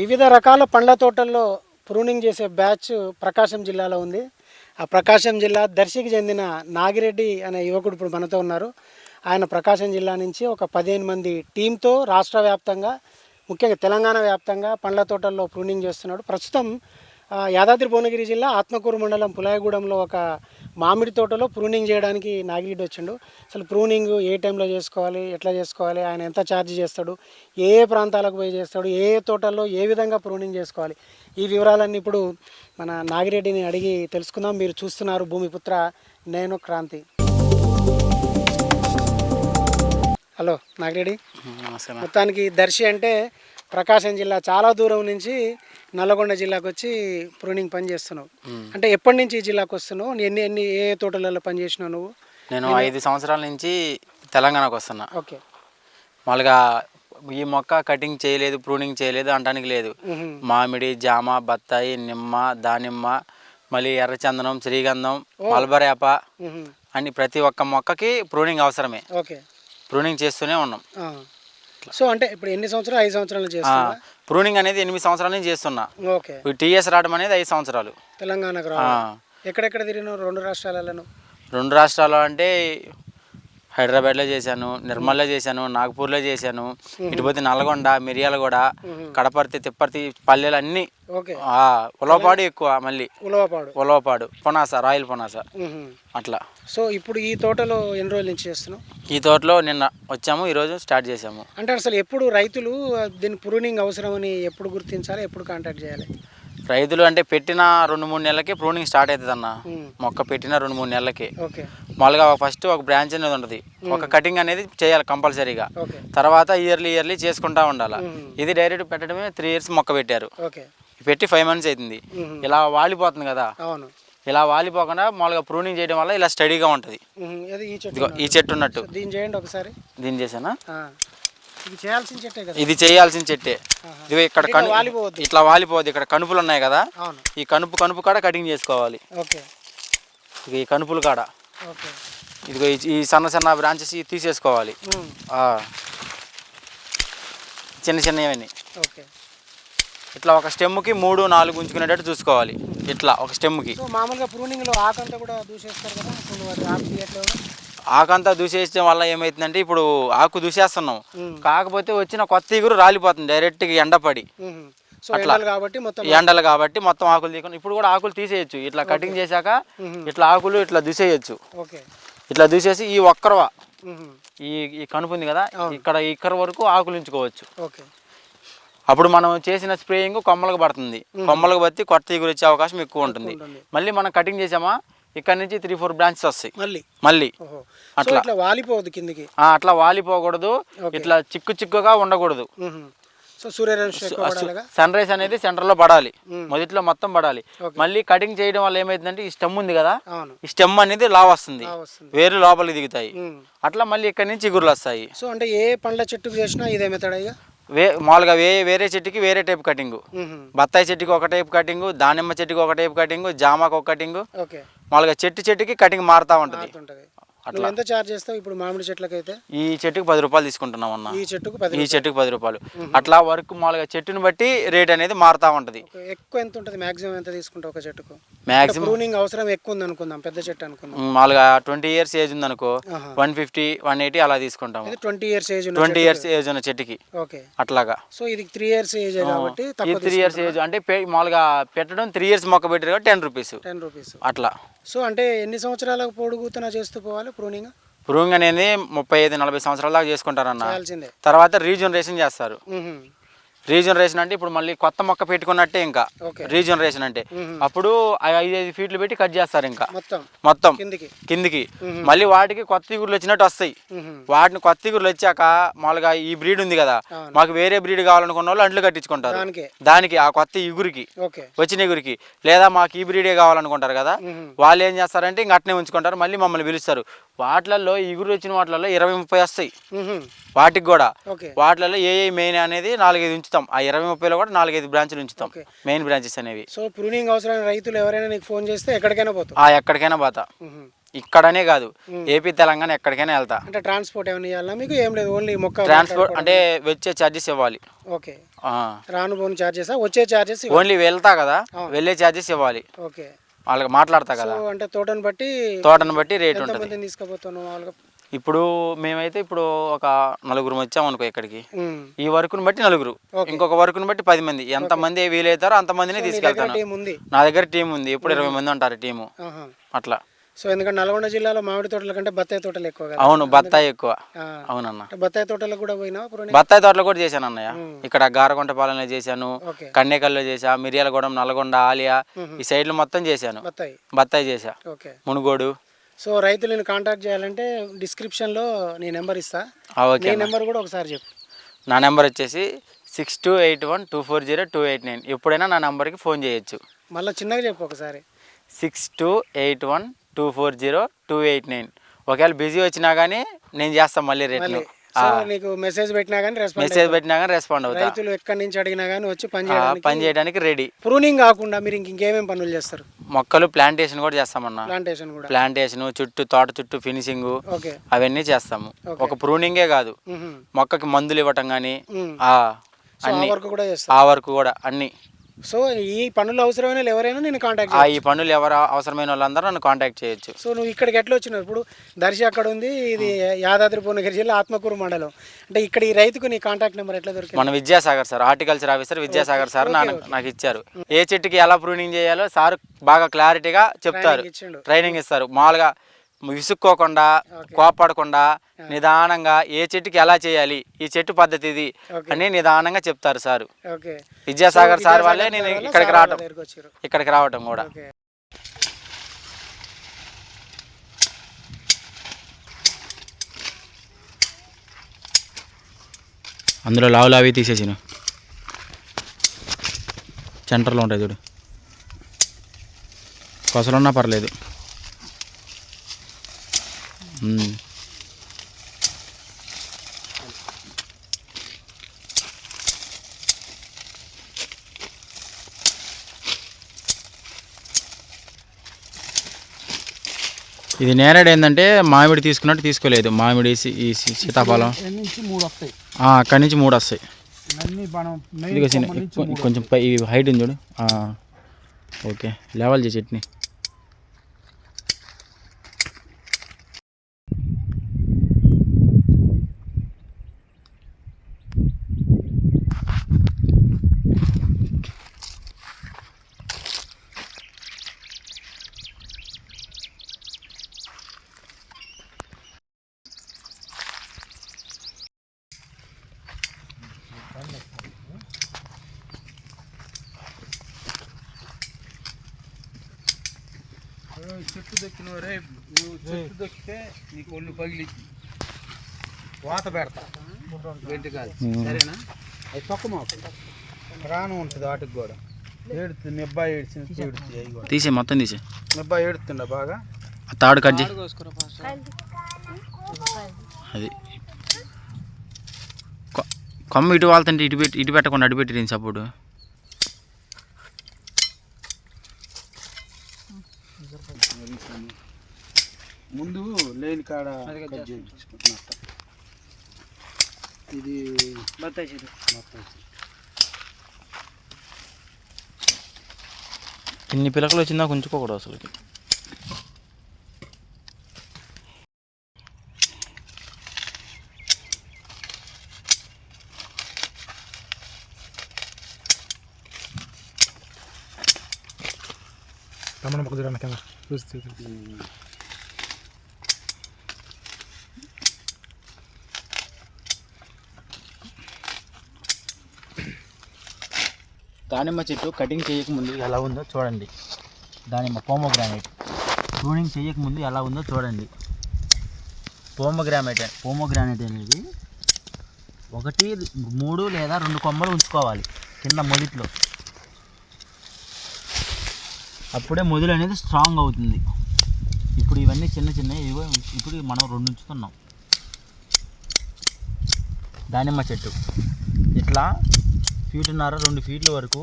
వివిధ రకాల పండ్ల తోటల్లో ప్రూనింగ్ చేసే బ్యాచ్ ప్రకాశం జిల్లాలో ఉంది. ఆ ప్రకాశం జిల్లా దర్శికి చెందిన నాగిరెడ్డి అనే యువకుడు ఇప్పుడు మనతో ఉన్నారు. ఆయన ప్రకాశం జిల్లా నుంచి ఒక పదిహేను మంది టీంతో రాష్ట్ర వ్యాప్తంగా ముఖ్యంగా తెలంగాణ వ్యాప్తంగా పండ్ల తోటల్లో ప్రూనింగ్ చేస్తున్నాడు. ప్రస్తుతం యాదాద్రి భువనగిరి జిల్లా ఆత్మకూరు మండలం పులాయగూడెంలో ఒక మామిడి తోటలో ప్రూనింగ్ చేయడానికి నాగిరెడ్డి వచ్చిండు. అసలు ప్రూనింగ్ ఏ టైంలో చేసుకోవాలి ఎట్లా చేసుకోవాలి ఆయన ఎంత ఛార్జ్ చేస్తాడు ఏ ఏ ప్రాంతాలకు పోయి చేస్తాడు ఏ ఏ తోటల్లో ఏ విధంగా ప్రూనింగ్ చేసుకోవాలి. ఈ వివరాలన్నీ ఇప్పుడు మన నాగిరెడ్డిని అడిగి తెలుసుకుందాం. మీరు చూస్తున్నారు భూమిపుత్ర నేను క్రాంతి. హలో నాగిరెడ్డి. మొత్తానికి దర్శి అంటే ప్రకాశం జిల్లా చాలా దూరం నుంచి నల్లగొండ జిల్లాకు వచ్చి ప్రూనింగ్ పని చేస్తున్నావు. అంటే ఎప్పటి నుంచి ఈ జిల్లాకు వస్తున్నావు? ఎన్ని ఎన్ని ఏ తోటలలో పని చేసినావు నువ్వు? నేను ఐదు సంవత్సరాల నుంచి తెలంగాణకు వస్తున్నా. ఓకే. మామూలుగా ఈ మొక్క కటింగ్ చేయలేదు ప్రూనింగ్ చేయలేదు అనడానికి లేదు. మ్మ్. మామిడి జామ బత్తాయి నిమ్మ దానిమ్మ మళ్ళీ ఎర్రచందనం శ్రీగంధం మల్బరేప. అన్ని ప్రతి ఒక్క మొక్కకి ప్రూనింగ్ అవసరమే. ఓకే. ప్రూనింగ్ చేస్తూనే ఉన్నాం. సో అంటే ఇప్పుడు ఎన్ని సంవత్సరాలు? ఐదు సంవత్సరాలు ఆ, చేస్తున్నా? ప్రూనింగ్ అనేది ఎనిమిది సంవత్సరాల నుంచి చేస్తున్నా. ఓకే. టీఎస్ రావడం అనేది ఐదు సంవత్సరాలు. తెలంగాణకు ఆ, రావాలి ఎక్కడెక్కడ తిరిగినావు రెండు రాష్ట్రాలలో రెండు రాష్ట్రాలు అంటే హైదరాబాద్లో చేశాను నిర్మల్లో చేశాను నాగపూర్లో చేశాను ఇటుపోతే నల్గొండ మిర్యాలగూడ కడపర్తి తిప్పర్తి పల్లెలు అన్నీ ఉలవపాడు ఎక్కువ మళ్ళీ. ఉలవపాడు. ఉలవపాడు పునాస రాయల్ పునాస. అట్లా. సో ఇప్పుడు ఈ తోటలో ఎన్ని రోజుల నుంచి చేస్తున్నావు? ఈ తోటలో నిన్న వచ్చాము ఈరోజు స్టార్ట్ చేసాము అంటే అసలు ఎప్పుడు రైతులు దీని ప్రూనింగ్ అవసరమని ఎప్పుడు గుర్తించాలి ఎప్పుడు కాంటాక్ట్ చేయాలి? రైతులు అంటే పెట్టిన రెండు మూడు నెలలకి ప్రూనింగ్ స్టార్ట్ అవుతుంది అన్న. మొక్క పెట్టిన రెండు మూడు నెలలకి. ఓకే. మామూలుగా ఫస్ట్ ఒక బ్రాంచ్ అనేది ఉంటుంది. ఒక కటింగ్ అనేది చేయాలి కంపల్సరీగా. తర్వాత ఇయర్లీ ఇయర్లీ చేసుకుంటా ఉండాలి. మ్మ్. ఇది డైరెక్ట్ పెట్టడమే త్రీ ఇయర్స్ మొక్క పెట్టారు. పెట్టి ఫైవ్ మంత్స్ అవుతుంది. ఇలా వాలిపోతుంది కదా. ఇలా వాలిపోకుండా మామూలుగా ప్రూనింగ్ చేయడం వల్ల ఇలా స్టడీగా ఉంటుంది. ఇది ఈ చెట్టు ఉన్నట్టు? సో దీన్ని చేయండి ఒకసారి. దీన్ని చేసానా. ఇది చేయాల్సిన చెట్టే ఇది ఇక్కడ ఇట్లా కను. ఇట్లా వాలిపోద్ది ఇక్కడ కనుపులు ఉన్నాయి కదా. ఈ కనుపు కనుపు కాడ కటింగ్ చేసుకోవాలి. ఈ కనుపులు కాడ. ఇదిగో ఈ- సన్న సన్న బ్రాంచెస్ తీసేసుకోవాలి. చిన్న చిన్నవన్నీ. ఓకే. ఇట్లా ఒక స్టెమ్కి మూడు నాలుగు ఉంచుకునేటట్టు చూసుకోవాలి. ఇట్లా ఒక స్టెమ్కి మామూలుగా ప్రూనింగ్లో ఆకంతా కూడా దూసేస్తారు కదా? ఆకంతా దూసేయడం వల్ల ఏమవుతుందంటే ఇప్పుడు ఆకు దూసేస్తున్నాం. కాకపోతే వచ్చిన కొత్త ఇగురు రాలిపోతుంది డైరెక్ట్గా ఎండపడి. సో ఎండలు కాబట్టి మొత్తం ఎండలు కాబట్టి మొత్తం ఆకులు తీయకుండా ఇప్పుడు కూడా ఆకులు తీసేయచ్చు. ఇట్లా కటింగ్ చేశాక. ఇట్లా ఆకులు ఇట్లా దూసేయచ్చు. ఇట్లా దూసేసి ఈ ఒక్కరవ. ఈ ఈ కనుపు ఉంది కదా ఇక్కడ ఇక్కడ వరకు ఆకులు ఉంచుకోవచ్చు. అప్పుడు మనం చేసిన స్ప్రేయింగ్ కొమ్మలకు పడుతుంది. కొమ్మలకు బట్టి కొత్త ఇగురు వచ్చే అవకాశం ఎక్కువ ఉంటుంది. మళ్ళీ మనం కటింగ్ చేసామా ఇక్కడ నుంచి త్రీ ఫోర్ బ్రాంచెస్ వస్తాయి. మళ్ళీ. మళ్ళీ. అట్లా. వాలిపోవద్దు కిందికి. ఆ, అట్లా వాలిపోకూడదు. ఇట్లా చిక్కు చిక్కుగా ఉండకూడదు. సన్ రైజ్ అనేది సెంటర్లో పడాలి. మొదట్లో మొత్తం పడాలి. మళ్ళీ కటింగ్ చేయడం వల్ల ఏమైందంటే ఈ స్టెమ్ ఉంది కదా ఈ స్టెమ్ అనేది లా వస్తుంది. వేరు లోపలికి దిగుతాయి. అట్లా మళ్ళీ ఇక్కడ నుంచి ఇగురులు వస్తాయి. సో అంటే ఏ పండ్ల చెట్టుకు చేసినా ఇదే మెథడ్ వే మామూలుగా వే వేరే చెట్టుకి వేరే టైప్ కటింగ్. బత్తాయి చెట్టుకి ఒక టైప్ కటింగ్ దానిమ్మ చెట్టుకి ఒక టైప్ కటింగ్ జామాకు ఒక కటింగ్. మామూలుగా చెట్టు చెట్టుకి కటింగ్ మారుతా ఉంటుంది. నువ్వు ఎంత చార్జ్ చేస్తావు? ఇప్పుడు మామిడి చెట్లకైతే? ఈ చెట్టుకి పది రూపాయలు తీసుకుంటున్నాం అన్న. ఈ చెట్టుకు ఈ చెట్టుకి పది రూపాయలు. అట్లా వర్క్ మామూలుగా చెట్టుని బట్టి రేట్ అనేది మారుతా ఉంటుంది. ఎక్కువ ఎంత ఉంటుంది? మాక్సిమం ఎంత తీసుకుంటావు ఒక చెట్టుకు? మ్యాక్సిమం ప్రూనింగ్ అవసరం ఎక్కువ ఉంది అనుకుందాం పెద్ద చెట్టు అనుకుందాం. మామూలుగా ట్వంటీ ఇయర్స్ ఏజ్ ఉందనుకో ఆహా. వన్ ఫిఫ్టీ వన్ ఎయిటీ అలా తీసుకుంటాము. ఇది twenty years age twenty years age ఉన్న చెట్టుకి. ఓకే. అట్లాగా. సో ఇది త్రీ ఇయర్స్ ఏజ్ కాబట్టి త్రీ ఇయర్స్ ఏజ్ అంటే మామూలుగా పెట్టడం త్రీ ఇయర్స్ మొక్క పెట్టారు కాబట్టి టెన్ రూపీస్. Ten rupees. అట్లా. సో అంటే ఎన్ని సంవత్సరాలకు పొడుగుతున్నా చేస్తూ పోవాలి ప్రూనింగ్? ప్రూవింగ్ అనేది ముప్పై ఐదు నలభై సంవత్సరాల దాకా చేసుకుంటారన్న. తర్వాత రీజనరేషన్ చేస్తారు. రీజనరేషన్ అంటే ఇప్పుడు మళ్ళీ కొత్త మొక్క పెట్టుకున్నట్టే ఇంకా. రీజనరేషన్ అంటే. అప్పుడు ఐదు ఐదు ఫీట్లు పెట్టి కట్ చేస్తారు ఇంకా. మొత్తం. కిందికి. మళ్ళీ వాటికి కొత్త ఇగురులు వచ్చినట్టు వస్తాయి. వాటిని కొత్త ఇగురులు వచ్చాక మామూలుగా ఈ బ్రీడ్ ఉంది కదా. మాకు వేరే బ్రీడ్ కావాలనుకున్న వాళ్ళు అంట్లు కట్టించుకుంటారు. దానికే. ఆ కొత్త ఇగురికి. వచ్చిన ఇగురికి. లేదా మాకు ఈ బ్రీడే కావాలనుకుంటారు కదా. వాళ్ళు ఏం చేస్తారంటే ఇంక అట్నే ఉంచుకుంటారు. మళ్ళీ మమ్మల్ని పిలుస్తారు. వాటిలలో ఇగురు వచ్చిన వాటిలలో ఇరవై ముప్పై వస్తాయి. వాటికి కూడా. వాటిలలో ఏ ఏ మెయిన్ అనేది నాలుగైదు ఉంచుతాం. ఆ ఇరవై ముప్పైలో కూడా నాలుగైదు బ్రాంచ్లు ఉంచుతాం. మెయిన్ బ్రాంచెస్ అనేవి. సో ప్రూనింగ్ అవసరమైన రైతులు ఎవరైనా నీకు ఫోన్ చేస్తే ఎక్కడికైనా పోతావు? ఆ ఎక్కడికైనా పోతా. ఇక్కడనే కాదు. ఏపీ తెలంగాణ ఎక్కడికైనా వెళ్తా. అంటే ట్రాన్స్పోర్ట్ ఏమైనా ఇవ్వాలా మీకు? ఏం లేదు ఓన్లీ మొక్క ట్రాన్స్పోర్ట్ అంటే వచ్చే ఛార్జెస్ ఇవ్వాలి. ఓకే. రాను పోను చార్జెస్? వచ్చే చార్జెస్ ఓన్లీ వెళ్తా కదా. వెళ్ళే ఛార్జెస్ ఇవ్వాలి. ఓకే. వాళ్ళకి మాట్లాడతా కదా. అంటే తోటను బట్టి తోటను బట్టి రేట్ ఉంటుంది. తీసుకుపోతున్నాం వాళ్ళకి? ఇప్పుడు మేమైతే ఇప్పుడు ఒక నలుగురు వచ్చాం అనుకో ఇక్కడికి. ఈ వర్కుని బట్టి నలుగురు. ఇంకొక వర్కుని బట్టి పది మంది. ఎంత మంది వీలవుతారో అంత మందిని తీసుకెళ్తాను. నా దగ్గర టీం ఉంది. ఇప్పుడు ఇరవై మంది ఉంటారు టీము. అట్లా. సో ఎందుకంటే నల్గొండ జిల్లాలో మామిడి తోటల కంటే బత్తాయి తోటలు ఎక్కువ అవును బత్తాయి ఎక్కువ. అవునన్న. బత్తాయి తోటలకు కూడా పోయినా బత్తాయి తోటలో కూడా చేశాను అన్నయ్య. ఇక్కడ గారకొంటపాలెంలో చేశాను ఓకే. కన్నేకల్లో చేశా మిర్యాలగూడెం నల్గొండ ఆలియా ఈ సైడ్లు మొత్తం చేశాను. బత్తాయి. బత్తాయి చేశా. మునుగోడు. సో రైతులను కాంటాక్ట్ చేయాలంటే డిస్క్రిప్షన్లో నీ నెంబర్ ఇస్తా. నీ. నెంబర్ కూడా ఒకసారి చెప్పు. నా నెంబర్ వచ్చేసి six two eight one two four zero two eight nine. ఎప్పుడైనా నా నెంబర్కి ఫోన్ చేయొచ్చు. మళ్ళీ చిన్నగా చెప్పు ఒకసారి. Six two eight one two four zero two eight nine. ఒకవేళ బిజీ వచ్చినా కానీ నేను చేస్తాను మళ్ళీ రేట్లు. సో నీకు మెసేజ్ పెట్టినా కానీ రెస్పాన్స్ మెసేజ్ పెట్టినా కానీ రెస్పాండ్ అవుతా. రైతులు ఎక్కడి నుంచి అడిగినా కానీ వచ్చి పని చేయడానికి పని చేయడానికి రెడీ ప్రూనింగ్ కాకుండా మీరు ఇంక ఇంకేమేం పనులు చేస్తారు? మొక్కలు ప్లాంటేషన్ కూడా చేస్తామన్నా. ప్లాంటేషన్ కూడా. ప్లాంటేషన్ చుట్టూ తోట చుట్టూ ఫినిషింగ్ అవన్నీ చేస్తాము. ఒక ప్రూనింగే కాదు. మొక్కకి మందులు ఇవ్వటం కానీ. ఆ వర్క్ కూడా ఆ వరకు కూడా అన్ని. సో ఈ పనులు అవసరమైన ఎవరైనా నేను కాంటాక్ట్ ఆ ఈ పనులు ఎవరు అవసరమైన వాళ్ళందరూ నన్ను కాంటాక్ట్ చేయొచ్చు. సో నువ్వు ఇక్కడికి ఎట్లా వచ్చినావు? ఇప్పుడు దర్శి అక్కడ ఉంది ఇది యాదాద్రి భువనగిరి జిల్లా ఆత్మకూరు మండలం. అంటే ఇక్కడ ఈ రైతుకు నీ కాంటాక్ట్ నెంబర్ ఎట్లా దొరికింది? మన Vidyasagar sir horticulture officer Vidyasagar sir నాకు ఇచ్చారు. ఏ చెట్టుకి ఎలా ప్రూనింగ్ చేయాలో సార్ బాగా క్లారిటీగా చెప్తారు. ట్రైనింగ్ ఇస్తారు. మామూలుగా విసుక్కోకుండా కోపడకుండా నిదానంగా ఏ చెట్టుకి ఎలా చేయాలి ఈ చెట్టు పద్ధతి ఇది. అని నిదానంగా చెప్తారు సార్. ఓకే. విద్యాసాగర్ సార్ వల్లే నేను ఇక్కడికి రావటం. ఇక్కడికి రావటం కూడా. అందులో లావు లావి తీసేసిన. సెంటర్లో ఉంటాయి చూడు. కొసలున్నా పర్లేదు. ఇది నేరేడు ఏంటంటే మామిడి తీసుకున్నట్టు తీసుకోలేదు. మామిడి ఈ సీతాఫలం. అక్కడి నుంచి మూడు వస్తాయి. కొంచెం హైట్ ఉంది చూడు. ఓకే. లెవెల్ చేసి చట్నీ చెట్టు దొక్కిన రే నువ్వు చెట్టు దొక్కితే నీకు ఒళ్ళు పగిలిద్ది వాత పెడతా. వెంటి కాదు సరేనా? అది తొక్క మాకు. ప్రాణం ఉంటుంది వాటికి కూడా. ఏడుతుంది నిబ్బా ఏడ్చిన ఏడుతుంది అవి కూడా. తీసే మొత్తం తీసే. నిబ్బా ఏడుతుండ బాగా? ఆ తాడు కజ్జి అది. కొమ్మ ఇటు వాళ్తుంటే ఇటు పెట్టి ఇటు పెట్టకుండా అటు పెట్టి సపోర్టు ముందు లేని కాడ కట్ ఇది బత్తాయి మొత్తం ఇన్ని పిలకలు వచ్చిందా? ఉంచుకోకూడదు అసలు రమణ పక్క చూడండి కెమెరా చూస్తే దానిమ్మ చెట్టు కటింగ్ చేయకముందు ఎలా ఉందో చూడండి. దానిమ్మ పోమోగ్రానైట్ ట్యూనింగ్ చేయకముందు ఎలా ఉందో చూడండి. పోమోగ్రానైట్ పోమోగ్రానైట్ అనేది ఒకటి మూడు లేదా రెండు కొమ్మలు ఉంచుకోవాలి. కింద మొదట్లో అప్పుడే మొదలు అనేది స్ట్రాంగ్ అవుతుంది. ఇప్పుడు ఇవన్నీ చిన్న చిన్న ఇవో ఇప్పుడు మనం రెండు ఉంచుతున్నాం దానిమ్మ చెట్టు. ఇట్లా ఫీటున్నర రెండు ఫీట్ల వరకు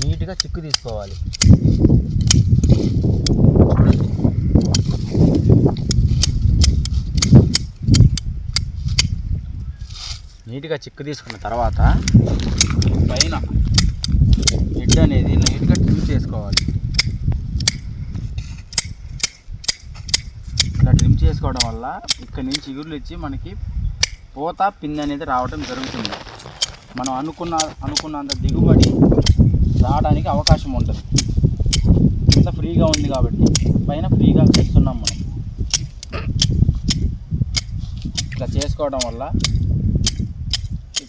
నీట్గా చిక్కు తీసుకోవాలి. నీట్గా చిక్కు తీసుకున్న తర్వాత పైన హెడ్ అనేది నీట్గా ట్రిమ్ చేసుకోవాలి. ఇలా ట్రిమ్ చేసుకోవడం వల్ల ఇక్కడ నుంచి ఇగురులు ఇచ్చి మనకి పోత పిండి అనేది రావడం జరుగుతుంది. మనం అనుకున్న అనుకున్నంత దిగుబడి రావడానికి అవకాశం ఉంటుంది. కింద ఫ్రీగా ఉంది కాబట్టి పైన ఫ్రీగా చేస్తున్నాం మనం. ఇట్లా చేసుకోవడం వల్ల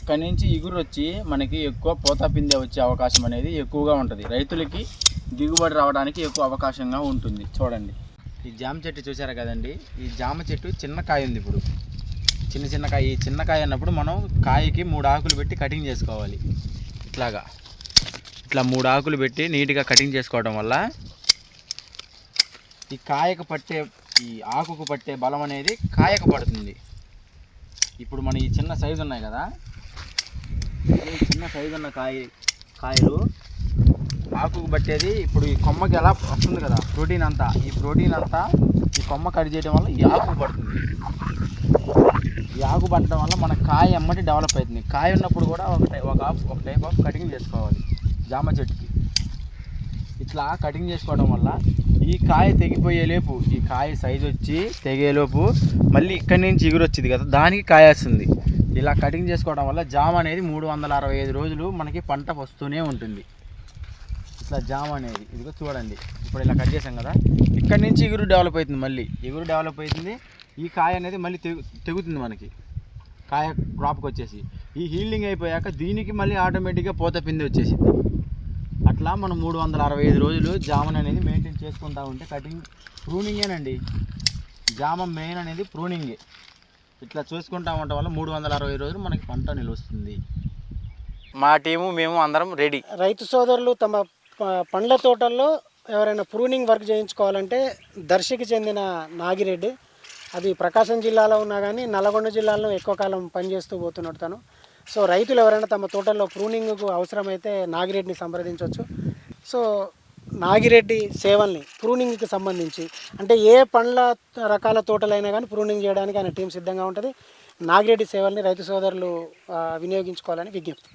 ఇక్కడి నుంచి ఇగురు వచ్చి మనకి ఎక్కువ పోతా పిందె వచ్చే అవకాశం అనేది ఎక్కువగా ఉంటుంది. రైతులకి దిగుబడి రావడానికి ఎక్కువ అవకాశంగా ఉంటుంది. చూడండి. ఈ జామ చెట్టు చూసారా కదండి? ఈ జామ చెట్టు చిన్న కాయ ఉంది ఇప్పుడు. చిన్న చిన్న కాయ. ఈ చిన్న కాయ అన్నప్పుడు మనం కాయకి మూడు ఆకులు పెట్టి కటింగ్ చేసుకోవాలి. ఇట్లాగా. ఇట్లా మూడు ఆకులు పెట్టి నీట్గా కటింగ్ చేసుకోవడం వల్ల ఈ కాయకు పట్టే ఈ ఆకుకు పట్టే బలం అనేది కాయకు పడుతుంది. ఇప్పుడు మన ఈ చిన్న సైజు ఉన్నాయి కదా? చిన్న సైజు ఉన్న కాయ కాయలు ఆకుకు పట్టేది ఇప్పుడు ఈ కొమ్మకి ఎలా వస్తుంది కదా ప్రోటీన్ అంతా. ఈ ప్రోటీన్ అంతా ఈ కొమ్మ కట్ చేయడం వల్ల ఈ ఆకు పడుతుంది. ఈ ఆకు పట్టడం వల్ల మన కాయ ఎమ్మటి డెవలప్ అవుతుంది. కాయ ఉన్నప్పుడు కూడా ఒక ఒక ఒక టైప్ ఆఫ్ కటింగ్ చేసుకోవాలి జామ చెట్టుకి. ఇట్లా కటింగ్ చేసుకోవడం వల్ల ఈ కాయ తెగిపోయేలోపు ఈ కాయ సైజు వచ్చి తెగేలోపు మళ్ళీ ఇక్కడి నుంచి ఎగురొచ్చింది కదా దానికి కాయ వస్తుంది. ఇలా కటింగ్ చేసుకోవడం వల్ల జామ అనేది మూడు వందల అరవై ఐదు రోజులు మనకి పంట వస్తూనే ఉంటుంది. ఇట్లా జామ అనేది ఇదిగో చూడండి. ఇప్పుడు ఇలా కట్ చేసాం కదా. ఇక్కడి నుంచి ఇగురు డెవలప్ అవుతుంది మళ్ళీ. ఎగురు డెవలప్ అవుతుంది. ఈ కాయ అనేది మళ్ళీ తెగు తెగుతుంది మనకి. కాయ క్రాప్కి వచ్చేసి. ఈ హీల్డింగ్ అయిపోయాక దీనికి మళ్ళీ ఆటోమేటిక్గా పూత పిండి వచ్చేసింది. అట్లా మనం మూడు వందల అరవై ఐదు రోజులు జామన్ అనేది మెయింటైన్ చేసుకుంటా ఉంటే కటింగ్ ప్రూనింగేనండి జామ మెయిన్ అనేది ప్రూనింగే ఇట్లా చూసుకుంటా ఉండటం వల్ల మూడు వందల అరవై రోజులు మనకి పంట నిలుస్తుంది. మా టీము మేము అందరం రెడీ. రైతు సోదరులు తమ పండ్ల తోటల్లో ఎవరైనా ప్రూనింగ్ వర్క్ చేయించుకోవాలంటే దర్శికి చెందిన నాగిరెడ్డి అది ప్రకాశం జిల్లాలో ఉన్నా కానీ నల్గొండ జిల్లాలో ఎక్కువ కాలం పనిచేస్తూ పోతున్నాడు తను. సో రైతులు ఎవరైనా తమ తోటల్లో ప్రూనింగ్కు అవసరమైతే నాగిరెడ్డిని సంప్రదించవచ్చు సో నాగిరెడ్డి సేవల్ని ప్రూనింగ్కి సంబంధించి అంటే ఏ పండ్ల రకాల తోటలైనా కానీ ప్రూనింగ్ చేయడానికి ఆయన టీం సిద్ధంగా ఉంటుంది. నాగిరెడ్డి సేవల్ని రైతు సోదరులు వినియోగించుకోవాలని విజ్ఞప్తి.